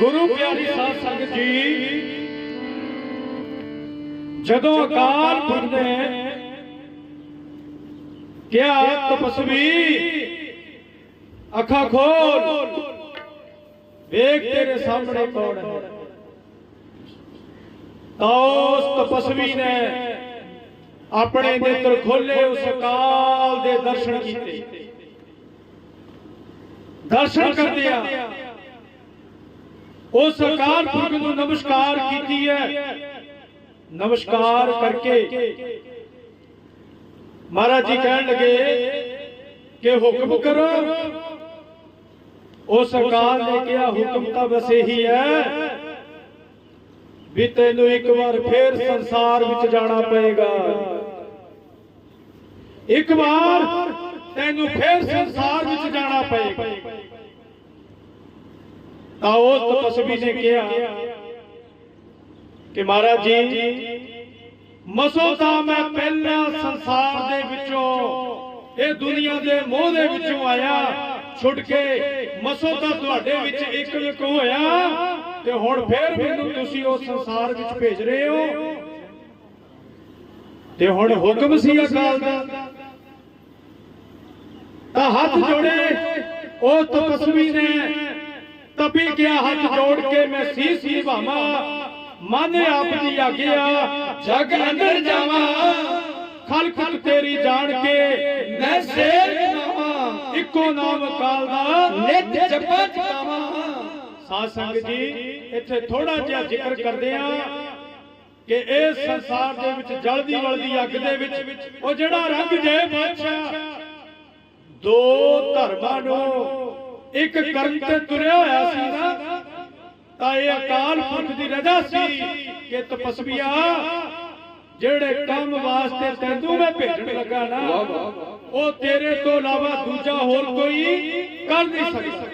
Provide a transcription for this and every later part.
ਗੁਰੂ ਪਿਆਰੀ ਸਾਧ ਸੰਗਤ ਜੀ, ਜਦੋਂ ਅਕਾਲ ਪੁਰਖ ਨੇ ਕਿਹਾ, ਤਪਸਵੀ, ਅੱਖਾਂ ਖੋਲ, ਵੇਖ ਤੇਰੇ ਸਾਹਮਣੇ ਕੌਣ ਹੈ? ਤਾਂ ਉਸ ਤਪਸਵੀ ਨੇ ਆਪਣੇ ਨੇਤਰ ਖੋਲੇ, ਉਸ ਅਕਾਲ ਦੇ ਦਰਸ਼ਨ ਕੀਤੇ। ਦਰਸ਼ਨ ਕਰਦਿਆਂ ਉਹ ਸਰਕਾਰ ਪੁਰਖ ਨੂੰ ਨਮਸਕਾਰ ਕੀਤੀ ਹੈ। ਨਮਸਕਾਰ ਕਰਕੇ ਮਹਾਰਾਜ ਜੀ ਕਹਿਣ ਲੱਗੇ ਕਿ ਹੁਕਮ ਕਰੋ। ਉਹ ਸਰਕਾਰ ਨੇ ਕਿਹਾ, ਹੁਕਮ ਤਾਂ ਬਸ ਇਹੀ ਹੈ ਵੀ ਤੈਨੂੰ ਇੱਕ ਵਾਰ ਫੇਰ ਸੰਸਾਰ ਵਿੱਚ ਜਾਣਾ ਪਏਗਾ। ਇੱਕ ਵਾਰ ਤੈਨੂੰ ਫੇਰ ਸੰਸਾਰ ਵਿੱਚ ਜਾਣਾ ਪਏਗਾ। ਤਾਂ ਉਹ ਤਪਸਵੀ ਨੇ ਕਿਹਾ ਕਿ ਮਹਾਰਾਜ ਜੀ, ਮਸੋ ਤਾਂ ਮੈਂ ਪਹਿਲਾਂ ਸੰਸਾਰ ਦੇ ਵਿੱਚੋਂ ਇਹ ਦੁਨੀਆ ਦੇ ਮੋਹ ਦੇ ਵਿੱਚੋਂ ਆਇਆ। ਛੁੱਟ ਕੇ ਮਸੋ ਤਾਂ ਤੁਹਾਡੇ ਵਿੱਚ ਇੱਕ ਇੱਕ ਹੋਇਆ ਤੇ ਹੁਣ ਫੇਰ ਮੈਨੂੰ ਤੁਸੀਂ ਉਹ ਸੰਸਾਰ ਵਿੱਚ ਭੇਜ ਰਹੇ ਹੋ। ਤੇ ਹੁਣ ਹੁਕਮ ਸੀ ਅਕਾਲ ਦਾ। ਤਾਂ ਹੱਥ ਜੋੜੇ ਉਹ ਤਪਸਵੀ ਨੇ ਤਪੀ ਗਿਆ ਹੱਥ ਜੋੜ ਕੇ ਮੈਂ ਸੀਸ ਨਿਭਾਵਾਂ ਮਨ ਆਪ ਦੀ ਆਗਿਆ ਜਗ ਅੰਦਰ ਜਾਵਾਂ। ਖਲਕ ਤੇਰੀ ਜਾਣ ਕੇ ਮੈਂ ਸੇਰ ਨਾਵਾਂ ਇੱਕੋ ਨਾਮ ਅਕਾਲ ਦਾ ਨਿਤ ਜਪਾ ਜਪਾਵਾਂ। ਸਾਧ ਸੰਗਤ ਜੀ ਇੱਥੇ ਥੋੜਾ ਜਿਹਾ ਜ਼ਿਕਰ ਕਰਦੇ ਆ ਕਿ ਇਹ ਸੰਸਾਰ ਦੇ ਵਿੱਚ ਜਲਦੀ ਵਲਦੀ ਅੱਗ ਦੇ ਵਿੱਚ। ਉਹ ਜਿਹੜਾ ਰੰਗ ਜੇ ਬਾਦਸ਼ਾਹ ਦੋ ਧਰਮਾਂ ਨੂੰ ਇੱਕ ਕਰਨ ਤੇ ਤੁਰਿਆ ਹੋਇਆ ਸੀ ਨਾ ਤਾਂ ਇਹ ਅਕਾਲ ਪੁਰਖ ਦੀ ਰਜ਼ਾ ਸੀ ਕਿ ਤਪਸਵੀਆ ਜਿਹੜੇ ਕੰਮ ਵਾਸਤੇ ਤੈਨੂੰ ਮੈਂ ਭੇਜਣ ਲੱਗਾ ਨਾ ਉਹ ਤੇਰੇ ਤੋਂ ਇਲਾਵਾ ਦੂਜਾ ਹੋਰ ਕੋਈ ਕਰ ਨਹੀਂ ਸਕਦਾ।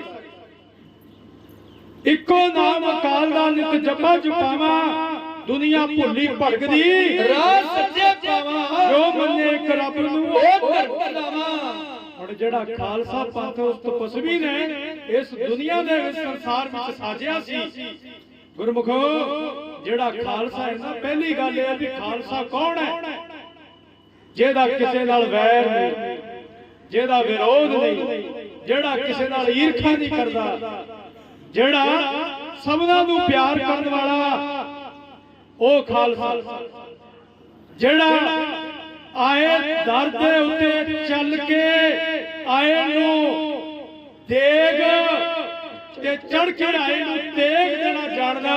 ਇੱਕੋ ਨਾਮ ਅਕਾਲ ਦਾ ਨਿਤ ਜਪਾ ਜਪਾਵਾ ਦੁਨੀਆ ਭੁੱਲੀ ਭੜਕਦੀ। ਰਾਜ ਸੱਚੇ ਪਾਵਾਂ। ਜੋ ਮੰਨੇ ਇੱਕ ਰੱਬ ਨੂੰ ਉਹ ਧਰਮ ਲਾਵਾਂ ਹੁਣ ਜਿਹੜਾ ਖਾਲਸਾ ਪੰਥ ਉਸ ਤਪਸਵੀ ਨੇ, ਇਸ ਦੁਨੀਆ ਦੇ ਵਿੱਚ ਸੰਸਾਰ ਵਿੱਚ ਸਾਜਿਆ ਸੀ। ਗੁਰਮੁਖੋ, ਜਿਹੜਾ ਖਾਲਸਾ ਹੈ ਨਾ, ਪਹਿਲੀ ਗੱਲ ਇਹ ਹੈ ਵੀ ਖਾਲਸਾ ਕੌਣ ਹੈ? ਜਿਹਦਾ ਕਿਸੇ ਨਾਲ ਵੈਰ ਨਹੀਂ, ਜਿਹਦਾ ਵਿਰੋਧ ਨਹੀਂ, ਜਿਹੜਾ ਕਿਸੇ ਨਾਲ ਈਰਖਾ ਨਹੀਂ ਕਰਦਾ, ਜਿਹੜਾ ਸਭਨਾਂ ਨੂੰ ਪਿਆਰ ਕਰਨ ਵਾਲਾ, ਉਹ ਖਾਲਸਾ। ਜਿਹੜਾ ਆਏ ਦਰ ਦੇ ਉੱਤੇ ਚੱਲ ਕੇ ਆਏ ਨੂੰ ਦੇਗ ਤੇ ਚੜ ਕੇ ਆਏ ਨੂੰ ਦੇਗ ਦੇਣਾ ਜਾਣਦਾ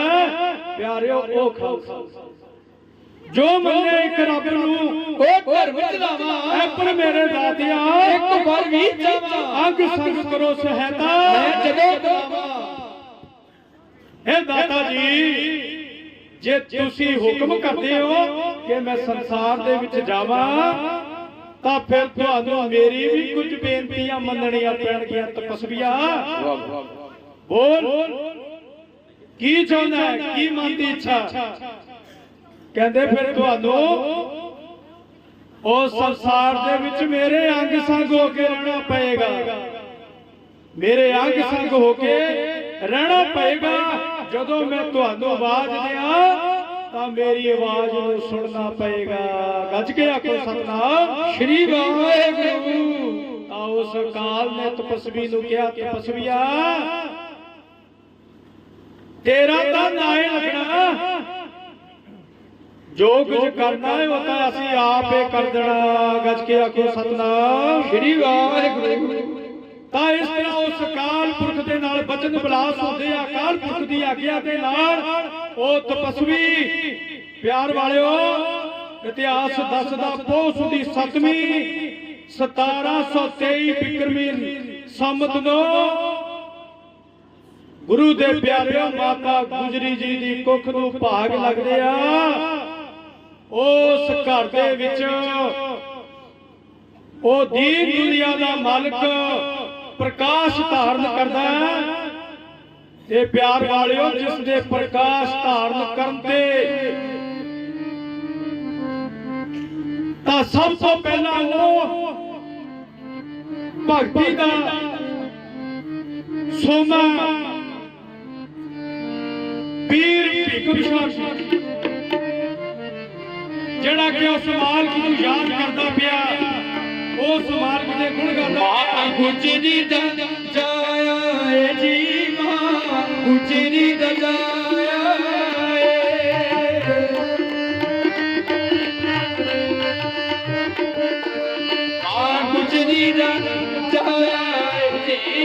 ਪਿਆਰਿਓ ਉਹ ਖਾਲਸਾ। ਜੋ ਮੰਨੇ ਇੱਕ ਰੱਬ ਨੂੰ ਉਹ ਧਰਮ ਚਲਾਵਾਂ ਐਪਰ ਮੇਰੇ ਦਾਤਿਆ ਇੱਕ ਵਾਰ ਵੀ ਚਾਵਾਂ ਅੰਗ ਸੰਗ ਕਰੋ ਸਹਾਇਤਾ। ਮੈਂ ਜਦੋਂ ਕਰਾਵਾਂ ਇਹ ਦਾਤਾ ਜੀ ਜੇ ਤੁਸੀਂ ਹੁਕਮ ਕਰਦੇ ਹੋ ਕਿ ਮੈਂ ਸੰਸਾਰ ਦੇ ਵਿੱਚ ਜਾਵਾਂ, ਤਾਂ ਫਿਰ ਤੁਹਾਨੂੰ ਮੇਰੀ ਵੀ ਕੁਝ ਬੇਨਤੀਆਂ ਮੰਨਣੀਆਂ ਪੈਣਗੀਆਂ, ਤਪਸਵੀਆ। ਬੋਲ। ਕੀ ਚਾਹੁੰਦਾ ਹੈ? ਕੀ ਮਨ ਦੀ ਇੱਛਾ? ਕਹਿੰਦੇ ਫਿਰ ਤੁਹਾਨੂੰ, ਉਹ ਸੰਸਾਰ ਦੇ ਵਿੱਚ ਮੇਰੇ ਅੰਗ ਸੰਗ ਹੋ ਕੇ ਰਹਿਣਾ ਪਏਗਾ। ਮੇਰੇ ਅੰਗ ਸੰਗ ਹੋ ਕੇ ਰਹਿਣਾ ਪਏਗਾ, ਜਦੋਂ ਮੈਂ ਤੁਹਾਨੂੰ ਆਵਾਜ਼ ਦਿਆਂ ਤਾਂ ਮੇਰੀ ਆਵਾਜ਼ ਨੂੰ ਸੁਣਨਾ ਪਏਗਾ। ਗੱਜ ਕੇ ਆਖੋ ਸਤਨਾਮ। ਸ਼੍ਰੀ ਵਾਹਿਗੁਰੂ। ਤਾਂ ਉਸ ਕਾਲ ਨੇ ਤਪਸਵੀ ਨੂੰ ਕਿਹਾ ਤਪਸਵੀਆ, ਤੇਰਾ ਤਾਂ ਨਾਏ ਲੱਗਣਾ। ਜੋ ਕੁਝ ਕਰਨਾ ਹੈ, ਉਹ ਤਾਂ ਅਸੀਂ ਆਪ ਕਰ ਦੇਣਾ। ਗੱਜ ਕੇ ਆਖੋ ਸਤਨਾਮ। ਸ਼੍ਰੀ ਵਾਹਿਗੁਰੂ। ਤਾਂ ਇਸ ਤਰ੍ਹਾਂ ਉਸ ਅਕਾਲ ਪੁਰਖ ਦੇ ਨਾਲ ਬਚਨ ਬਲਾਸ ਹੁੰਦੇ ਆ, ਅਕਾਲ ਪੁਰਖ ਦੀ ਆਗਿਆ ਦੇ ਨਾਲ ਉਹ ਤਪਸਵੀ। ਪਿਆਰ ਵਾਲਿਓ, ਇਤਿਹਾਸ ਦੱਸਦਾ ਪੋਸ ਦੀ 7ਵੀਂ 1723 ਬਿਕਰਮੀ ਸੰਮਤ ਨੂੰ ਗੁਰੂ ਦੇ ਪਿਆਰਿਓ ਮਾਤਾ ਗੁਜਰੀ ਜੀ ਦੀ ਕੁੱਖ ਨੂੰ ਭਾਗ ਲੱਗਦੇ ਆ। ਉਸ ਘਰ ਦੇ ਵਿੱਚ ਉਹ ਦੀਨ ਦੁਨੀਆ ਦਾ ਮਾਲਕ ਪ੍ਰਕਾਸ਼ ਧਾਰਨ ਕਰਦਾ ਹੈ। ਤੇ ਪਿਆਰ ਵਾਲਿਓ, ਜਿਸ ਦੇ ਪ੍ਰਕਾਸ਼ ਧਾਰਨ ਕਰਨ ਤੇ ਤਾਂ ਸਭ ਤੋਂ ਪਹਿਲਾਂ ਉਹ ਭਗਤੀ ਦਾ ਸੋਮਾ ਭੀਖ ਵਿਸ਼ਵਾਸ ਜਿਹੜਾ ਕਿ ਉਸ ਮਾਲਕ ਨੂੰ ਯਾਦ ਕਰਦਾ ਪਿਆ। ਉਸ ਮਾਲਕ ਦੇ ਗੁਣ ਗਾਉਂਦਾ ਮਾਂ ਪਿਆ ਗੁਜਰੀ ਦਾ ਜਾਇਆ ਏ ਜੀ ਮਾਂ ਗੁਜਰੀ ਦਾ ਜਾਇਆ ਏ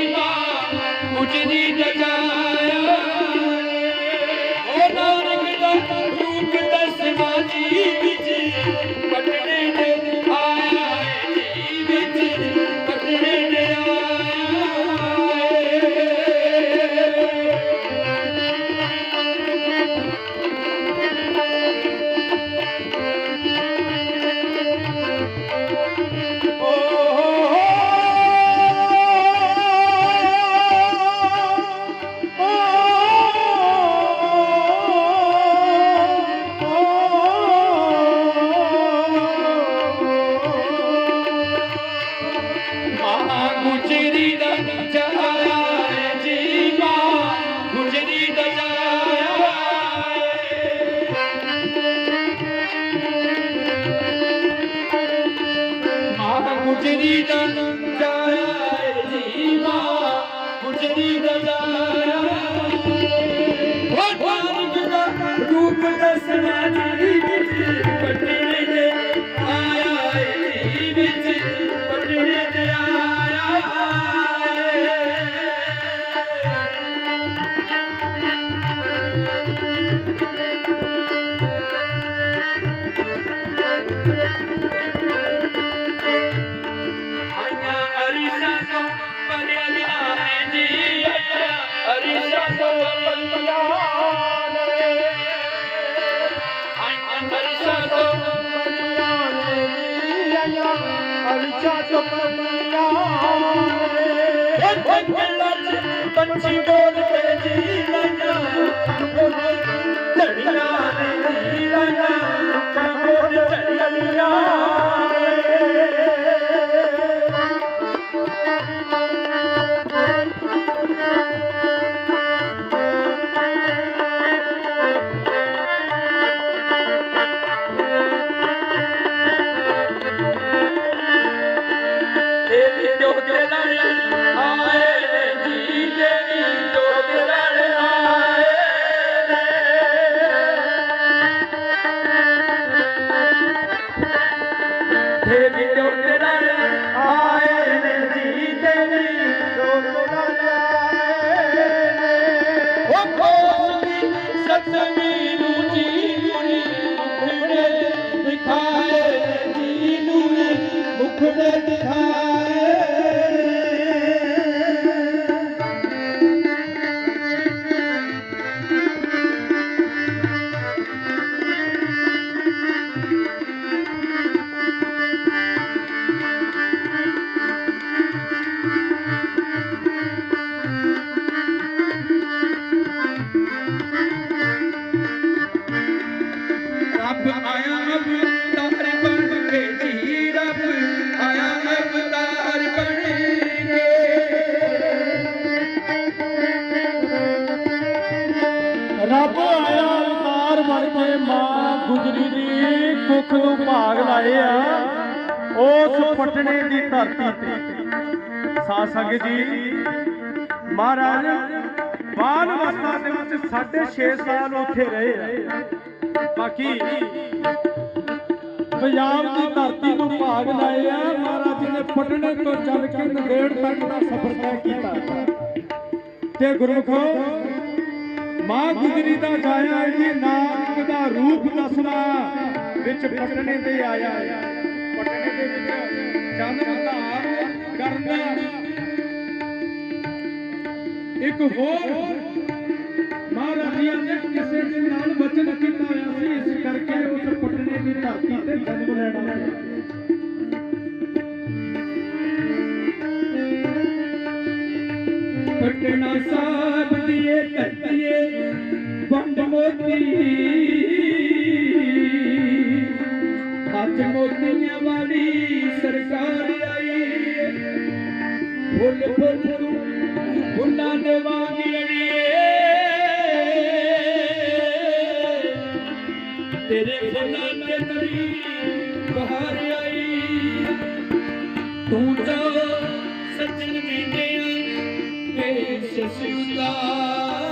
ਮਾਂ ਗੁਜਰੀ ਦਾ ਜਾਇਆ ਮਾਂ ਗੁਜਰੀ ਅਰੀਸਾ ਤੋਂ ਉਸ ਪਟਨੇ ਦੀ ਧਰਤੀ ਤੇ। ਸਾਧ ਸੰਗਤ ਜੀ, ਮਹਾਰਾਜ, ਬਾਲ ਅਵਸਥਾ ਦੇ ਵਿੱਚ 6.5 ਸਾਲ ਉੱਥੇ ਰਹੇ ਬਾਕੀ ਪੰਜਾਬ ਦੀ ਧਰਤੀ ਨੂੰ ਭਾਗ ਲਾਏ ਆ। ਮਹਾਰਾਜ ਜੀ ਨੇ ਪਟਨੇ ਤੋਂ ਚੱਲ ਕੇ ਨੰਦੇੜ ਤੱਕ ਦਾ ਸਫ਼ਰ ਤੈਅ ਕੀਤਾ। ਤੇ ਗੁਰਮਖੋ ਮਾਂ ਗੁਜਰੀ ਦਾ ਜਾਇਆ ਜੀ ਨਾਨਕ ਦਾ ਰੂਪ ਦੱਸਣਾ ਵਿੱਚ ਪਟਨੇ ਤੇ ਆਇਆ। ਪਟਨੇ ਦੇ ਵਿੱਚ ਜਨਮ ਧਾਰ ਕਰਨਾ। ਇੱਕ ਹੋਰ ਮਹਾਰਾਜੀਆਂ ਨੇ ਕਿਸੇ ਦੇ ਨਾਲ ਵਚਨ ਕੀਤਾ ਹੋਇਆ ਸੀ, ਇਸ ਕਰਕੇ ਉਸ ਪਟਨੇ ਦੀ ਧਰਤੀ ਤੇ ਜਨਮ ਲੈਣਾ। ਪਟਨਾ ਸਾਹਿਬ ਦੀਏ, ਧਰਤੀਏ, ਵੰਡ ਮੋਤੀ। ਅੱਜ ਮੋਤੀਆਂ ਵਾਲੀ ਸਰਕਾਰ ਆਈ ਫੁੱਲ ਫੁੱਲ ਤੂੰ ਫੁੱਲਾਂ ਦੇ ਵਾਂਗ ਅੜੀਏ ਤੇਰੇ ਫੁੱਲਾਂ ਤੇ ਨਵੀਂ ਬਹਾਰ ਆਈ ਤੂੰ ਤਾਂ ਸੱਜਣ ਮੀਨਿਆਂ ਤੇ ਸਸਿਉਦਾ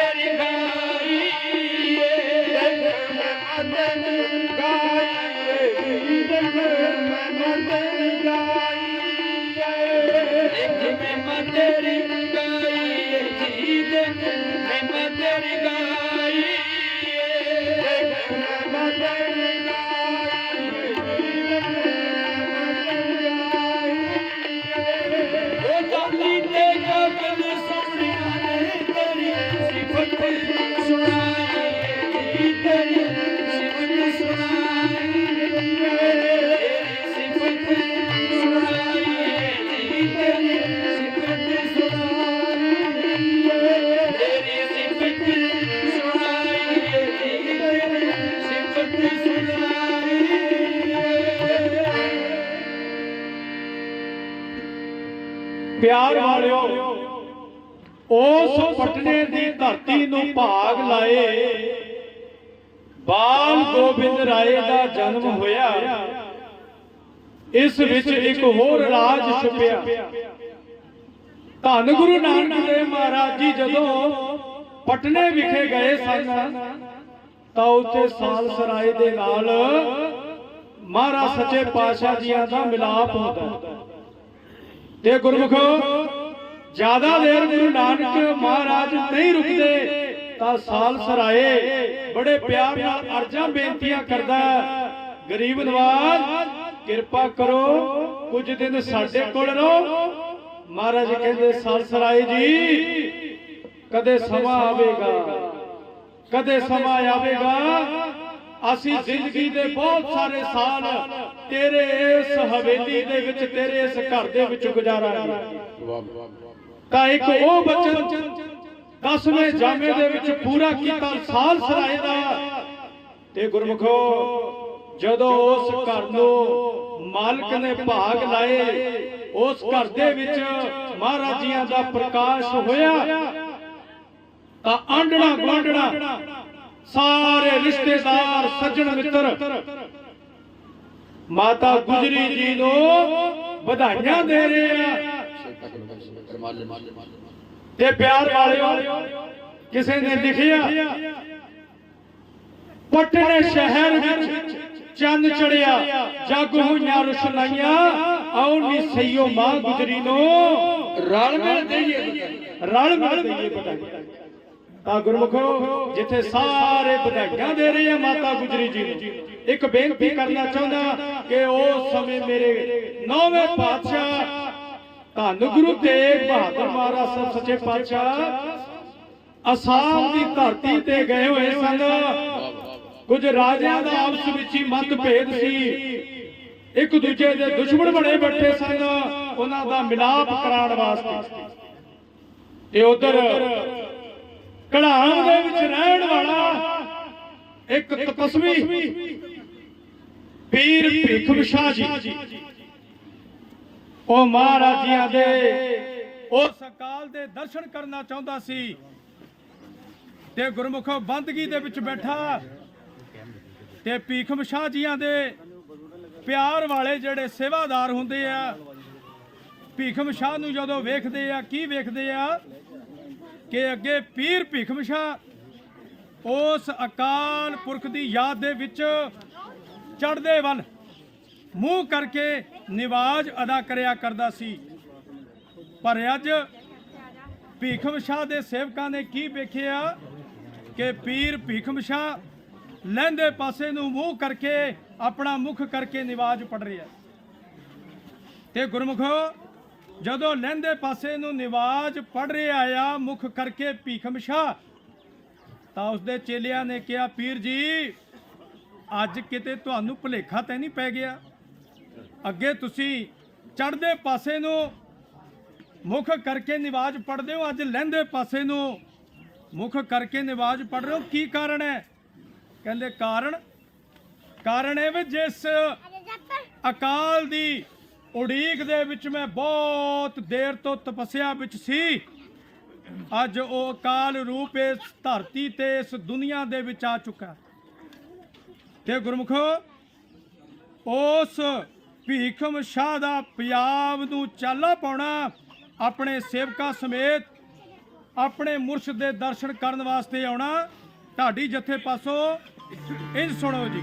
Daddy, ਉਸ ਦੀ ਧਰਤੀ ਨੂੰ ਭਾਗ ਲਾਏ। ਬਾਲ ਗੋਬਿੰਦ ਰਾਏ ਦਾ ਜਨਮ ਹੋਇਆ। ਇਸ ਵਿੱਚ ਇੱਕ ਹੋਰ ਰਾਜ ਛੁਪਿਆ। ਧੰਨ ਗੁਰੂ ਨਾਨਕ ਦੇਵ ਮਹਾਰਾਜ ਜੀ ਜਦੋਂ ਪਟਨੇ ਵਿਖੇ ਗਏ ਸਨ, ਤਾਂ ਉੱਥੇ ਸਾਲ ਸਰਾਏ ਦੇ ਨਾਲ ਮਹਾਰਾਜ ਸੱਚੇ ਪਾਤਸ਼ਾਹ ਜੀਆਂ ਦਾ ਮਿਲਾਪ ਹੁੰਦਾ। ਤੇ ਗੁਰਮੁਖੋ ਜ਼ਿਆਦਾ ਦੇਰ ਗੁਰੂ ਨਾਨਕ ਮਹਾਰਾਜ ਨਹੀਂ ਰੁਕਦੇ, ਤਾਂ ਸਾਲ ਸਰਾਏ ਬੜੇ ਪਿਆਰ ਨਾਲ ਅਰਜ਼ਾਂ ਬੇਨਤੀਆਂ ਕਰਦਾ ਗਰੀਬ ਨਵਾਜ਼, ਕਿਰਪਾ ਕਰੋ, ਕੁਝ ਦਿਨ ਸਾਡੇ ਕੋਲ ਰਹੋ। ਮਹਾਰਾਜ ਕਹਿੰਦੇ, ਸਾਲ ਸਰਾਏ ਜੀ, ਕਦੇ ਸਮਾਂ ਆਵੇਗਾ, ਕਦੇ ਸਮਾਂ ਆਵੇਗਾ। ਅਸੀਂ ਜ਼ਿੰਦਗੀ ਦੇ ਬਹੁਤ ਸਾਰੇ ਸਾਲ ਤੇਰੇ ਇਸ ਹਵੇਲੀ ਦੇ ਵਿੱਚ, ਤੇਰੇ ਇਸ ਘਰ ਦੇ ਵਿੱਚ ਗੁਜ਼ਾਰਾਂਗੇ। ਤਾਂ ਇੱਕ ਉਹ ਬਚਨ ਦਸਵੇਂ ਜਾਮੇ ਦੇ ਵਿੱਚ ਪੂਰਾ ਕੀਤਾ, ਸਾਲ ਸਰਾਏ ਦਾ ਤੇ ਗੁਰਮੁਖੋ, ਜਦੋਂ ਉਸ ਘਰ ਨੂੰ ਮਾਲਕ ਨੇ ਭਾਗ ਲਾਏ, ਉਸ ਘਰ ਦੇ ਵਿੱਚ ਮਹਾਰਾਜੀਆਂ ਦਾ ਪ੍ਰਕਾਸ਼ ਹੋਇਆ, ਤਾਂ ਆਂਡਣਾ ਗੁਆਂਢਣਾ ਸਾਰੇ ਰਿਸ਼ਤੇਦਾਰ, ਸੱਜਣ ਮਿੱਤਰ, ਮਾਤਾ ਗੁਜਰੀ ਜੀ ਨੂੰ ਵਧਾਈਆਂ ਦੇ ਰਹੇ ਆ। ਤੇ ਪਿਆਰ ਵਾਲਿਓ, ਕਿਸੇ ਨੇ ਲਿਖਿਆ, ਪਟਨੇ ਸ਼ਹਿਰ ਵਿੱਚ ਚੰਨ ਚੜਿਆ, ਜਗ ਹੋਈਆਂ ਰੁਸ਼ਨਾਈਆਂ ਆਉ ਨੀ ਸਈਓ ਮਾਂ ਗੁਜਰੀ ਨੂੰ। ਰਲ ਮਿਲ ਦੇਈਏ। ਰਲ ਮਿਲ ਦਈਏ ਵਧਾਈਆਂ ਤਾਂ ਗੁਰਮੁਖੋ, ਜਿੱਥੇ ਸਾਰੇ ਵਧਾਈਆਂ ਦੇ ਰਹੇ ਆ ਮਾਤਾ ਗੁਜਰੀ ਜੀ ਨੂੰ, ਇੱਕ ਬੇਨਤੀ ਕਰਨਾ ਚਾਹੁੰਦਾ ਕਿ ਉਸ ਸਮੇਂ ਮੇਰੇ ਨੌਵੇਂ ਪਾਤਸ਼ਾਹ ਧੰਨ ਗੁਰੂ ਤੇਗ ਬਹਾਦਰ ਮਹਾਰਾਜ ਸਾਹਿਬ ਸੱਚੇ ਪਾਤਸ਼ਾਹ। ਅਸਾਮ ਦੀ ਧਰਤੀ ਤੇ ਗਏ ਹੋਏ ਸਨ। ਕੁਝ ਰਾਜਿਆਂ ਦਾ ਆਪਸ ਵਿੱਚ ਹੀ ਮਤਭੇਦ ਸੀ। ਇੱਕ ਦੂਜੇ ਦੇ ਦੁਸ਼ਮਣ ਬਣੇ ਬੈਠੇ ਸਨ। ਉਹਨਾਂ ਦਾ ਮਿਲਾਪ ਕਰਾਉਣ ਵਾਸਤੇ। ਤੇ ਉਧਰ ਕੜਾਮ ਦੇ ਵਿੱਚ ਰਹਿਣ ਵਾਲਾ ਇੱਕ ਤਪਸਵੀ ਪੀਰ ਭਿਖਮ ਸ਼ਾਹ ਜੀ। ਉਹ ਮਹਾਰਾਜਿਆਂ ਦੇ। ਉਸ ਅਕਾਲ ਦੇ ਦਰਸ਼ਨ ਕਰਨਾ ਚਾਹੁੰਦਾ ਸੀ ਤੇ ਗੁਰਮੁਖੋ ਬੰਦਗੀ ਦੇ ਵਿੱਚ ਬੈਠਾ ਤੇ ਭੀਖਮ ਸ਼ਾਹ ਜੀਆਂ ਦੇ ਪਿਆਰ ਵਾਲੇ ਜਿਹੜੇ ਸੇਵਾਦਾਰ ਹੁੰਦੇ ਆ, ਭੀਖਮ ਸ਼ਾਹ ਨੂੰ ਜਦੋਂ ਵੇਖਦੇ ਆ, ਕੀ ਵੇਖਦੇ ਆ? ਕਿ ਅੱਗੇ ਪੀਰ ਭੀਖਮ ਸ਼ਾਹ ਉਸ ਅਕਾਲ ਪੁਰਖ ਦੀ ਯਾਦ ਦੇ ਵਿੱਚ ਚੜ੍ਹਦੇ ਵੱਲ। ਮੂੰਹ ਕਰਕੇ ਨਿਵਾਜ ਅਦਾ ਕਰਿਆ ਕਰਦਾ ਸੀ। ਪਰ ਅੱਜ ਭੀਖਮ ਸ਼ਾਹ ਦੇ ਸੇਵਕਾਂ ਨੇ ਕੀ ਵੇਖਿਆ? ਕਿ ਪੀਰ ਭੀਖਮ ਸ਼ਾਹ ਲਹਿੰਦੇ ਪਾਸੇ ਨੂੰ ਮੂੰਹ ਕਰਕੇ ਆਪਣਾ ਮੁਖ ਕਰਕੇ ਨਿਵਾਜ ਪੜ ਰਿਹਾ ਤੇ ਗੁਰਮੁਖੋ, ਜਦੋਂ ਲਹਿੰਦੇ ਪਾਸੇ ਨੂੰ ਨਿਵਾਜ ਪੜ ਰਿਹਾ ਆ, ਮੁਖ ਕਰਕੇ ਭੀਖਮ ਸ਼ਾਹ, ਤਾਂ ਉਸਦੇ ਚੇਲਿਆਂ ਨੇ ਕਿਹਾ, ਪੀਰ ਜੀ, ਅੱਜ ਕਿਤੇ ਤੁਹਾਨੂੰ ਭੁਲੇਖਾ ਤਾਂ ਨਹੀਂ ਪੈ ਗਿਆ? ਅੱਗੇ ਤੁਸੀਂ ਚੜ੍ਹਦੇ ਪਾਸੇ ਨੂੰ ਮੁੱਖ ਕਰਕੇ ਨਿਵਾਜ ਪੜਦੇ ਹੋ, ਅੱਜ ਲਹਿੰਦੇ ਪਾਸੇ ਨੂੰ ਮੁੱਖ ਕਰਕੇ ਨਿਵਾਜ ਪੜ ਰਹੇ ਹੋ। ਕੀ ਕਾਰਨ ਹੈ? ਕਹਿੰਦੇ ਕਾਰਨ ਕਾਰਨ ਇਹ ਵੀ ਜਿਸ ਅਕਾਲ ਦੀ ਉਡੀਕ ਦੇ ਵਿੱਚ ਮੈਂ ਬਹੁਤ ਦੇਰ ਤੋਂ ਤਪੱਸਿਆ ਵਿੱਚ ਸੀ, ਅੱਜ ਉਹ ਅਕਾਲ ਰੂਪ ਇਸ ਧਰਤੀ ਤੇ ਇਸ ਦੁਨੀਆ ਦੇ ਵਿੱਚ ਆ ਚੁੱਕਾ। ਤੇ ਗੁਰਮੁਖੋ, ਉਸ ਭੀਖਮ ਸ਼ਾਹ ਦਾ ਪੰਜਾਬ ਨੂੰ ਚਾਲਾ ਪਾਉਣਾ, ਆਪਣੇ ਸੇਵਕਾਂ ਸਮੇਤ ਆਪਣੇ ਮੁਰਸ਼ਦ ਦੇ ਦਰਸ਼ਨ ਕਰਨ ਵਾਸਤੇ ਆਉਣਾ ਢਾਡੀ ਜਥੇ ਪਾਸੋਂ। ਇੰਜ ਸੁਣੋ ਜੀ।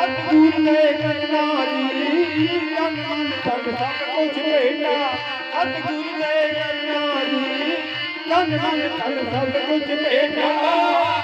ਸਤਿਗੁਰ ਨੇ ਕਰਨਾ ਜੀ ਤਨ ਮਨ ਤਨ ਕੁਝ ਭੇਟਾ ਸਤਿਗੁਰ ਸਭ ਕੁਝ ਭੇਟਾ।